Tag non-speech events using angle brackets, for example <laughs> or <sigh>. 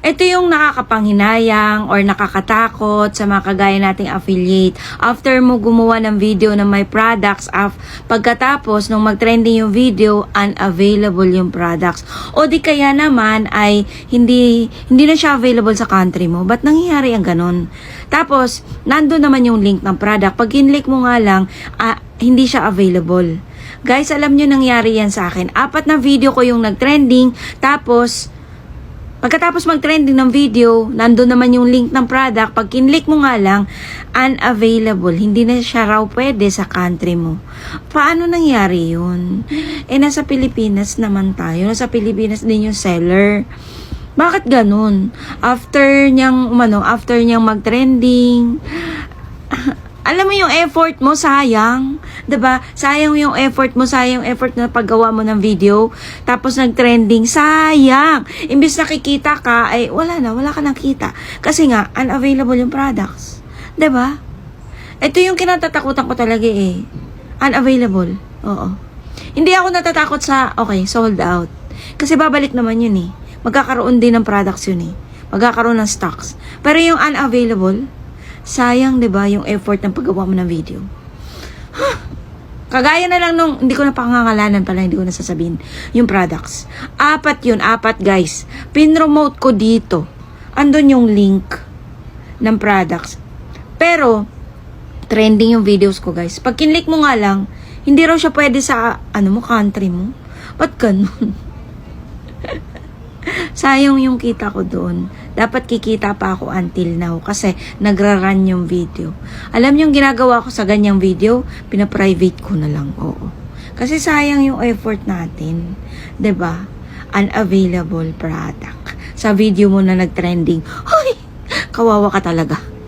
Ito yung nakakapanghinayang or nakakatakot sa mga kagaya nating affiliate. After mo gumawa ng video na may products, af, pagkatapos nung mag-trending yung video, unavailable yung products. O di kaya naman ay hindi hindi na siya available sa country mo. Ba't nangyayari ang ganun? Tapos, nandun naman yung link ng product. Pag kinlik mo nga lang, ah, hindi siya available. Guys, alam nyo nangyari yan sa akin. Apat na video ko yung nag-trending, tapos Pagkatapos mag-trending ng video, nandun naman yung link ng product. Pag kinlik mo nga lang, unavailable. Hindi na siya raw pwede sa country mo. Paano nangyari yun? Eh, nasa Pilipinas naman tayo. Nasa Pilipinas din yung seller. Bakit ganun? After niyang, umano, after niyang mag-trending, <laughs> alam mo yung effort mo, sayang. 'Di ba Sayang yung effort mo, sayang effort na paggawa mo ng video. Tapos nag-trending, sayang. Imbis nakikita ka, ay wala na, wala ka nakita. Kasi nga, unavailable yung products. 'Di ba Ito yung kinatatakutan ko talaga eh. Unavailable. Oo. Hindi ako natatakot sa, okay, sold out. Kasi babalik naman yun eh. Magkakaroon din ng products yun eh. Magkakaroon ng stocks. Pero yung unavailable, sayang 'di ba yung effort ng paggawa mo ng video. Kagaya na lang nung, hindi ko na pangangalanan pala, hindi ko na sasabihin, yung products. Apat yun, apat guys. Pinromote ko dito. Andun yung link ng products. Pero, trending yung videos ko guys. Pag kinlik mo nga lang, hindi raw siya pwede sa, ano mo, country mo. Ba't ganun? <laughs> Sayang yung kita ko doon. Dapat kikita pa ako until now kasi nagra-run yung video. Alam yung ginagawa ko sa ganyang video, pina-private ko na lang. Oo. Kasi sayang yung effort natin. 'Di ba? Unavailable product. Sa video mo na nag-trending, Hoy! Kawawa ka talaga.